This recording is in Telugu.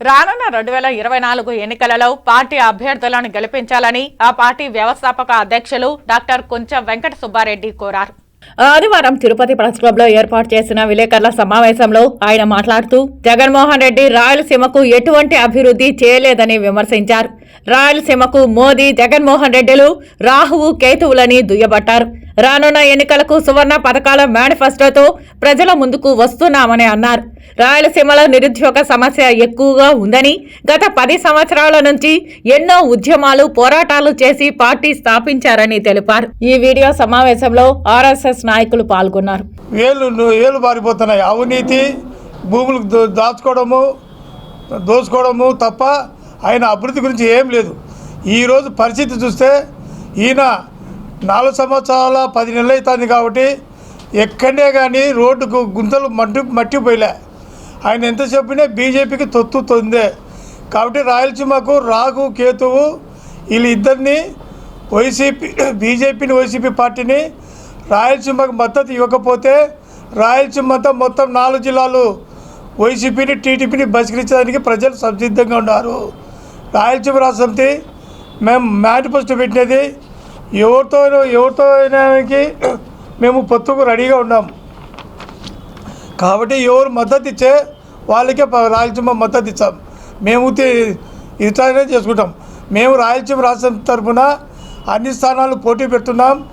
రానున్న రెండు వేల ఇరవై నాలుగు ఎన్నికలలో పార్టీ అభ్యర్థులను గెలిపించాలని ఆ పార్టీ వ్యవస్థాపక అధ్యక్షులు డాక్టర్ కొంచెం వెంకట సుబ్బారెడ్డి కోరారు. ఆదివారం తిరుపతి ప్రెస్ క్లబ్లో ఏర్పాటు చేసిన విలేకరుల సమావేశంలో ఆయన మాట్లాడుతూ జగన్మోహన్ రెడ్డి రాయలసీమకు ఎటువంటి అభివృద్ధి చేయలేదని విమర్శించారు. రాయలసీమకు మోదీ జగన్మోహన్ రెడ్డిలు రాహువు కేతువులని దుయ్యబట్టారు. రానున్న ఎన్నికలకు సువర్ణ పథకాల మేనిఫెస్టోతో ప్రజల ముందుకు వస్తున్నామని అన్నారు. రాయలసీమలో నిరుద్యోగ సమస్య ఎక్కువగా ఉందని గత పది సంవత్సరాల నుంచి ఎన్నో ఉద్యమాలు పోరాటాలు చేసి పార్టీ స్థాపించారని తెలిపారు. ఈ వీడియో సమావేశంలో ఆర్ఎస్ఎస్ నాయకులు పాల్గొన్నారు. వేలు వేలు పారిపోతున్నాయి అవినీతి భూములు దాచుకోవడము దోచుకోవడము తప్ప ఆయన అభివృద్ధి గురించి ఏం లేదు. ఈరోజు పరిస్థితి చూస్తే ఈయన నాలుగు సంవత్సరాల పది నెలలు అవుతుంది కాబట్టి ఎక్కడే కానీ రోడ్డుకు గుంతలు మట్టి మట్టిపోయలే ఆయన ఎంత చెప్పినా బీజేపీకి తొత్తు తొందే. కాబట్టి రాయలసీమకు రాగు కేతువు వీళ్ళు ఇద్దరిని వైసీపీ బీజేపీని వైసీపీ పార్టీని రాయలసీమకు మద్దతు ఇవ్వకపోతే రాయలసీమ అంతా మొత్తం నాలుగు జిల్లాలు వైసీపీని టీడీపీని బహిష్కరించడానికి ప్రజలు సంసిద్ధంగా ఉన్నారు. రాయలసీమ రాష్ట్రంతి మేము మేనిఫెస్టో పెట్టినది ఎవరితో ఎవరితో అయినానికి మేము పొత్తుకు రెడీగా ఉన్నాం. కాబట్టి ఎవరు మద్దతు ఇచ్చే వాళ్ళకే రాయలసీమ మద్దతు ఇచ్చాం. మేము ఇట్లానే చేసుకుంటాం. మేము రాయలసీమ రాష్ట్రం తరఫున అన్ని స్థానాలు పోటీ పెడుతున్నాం.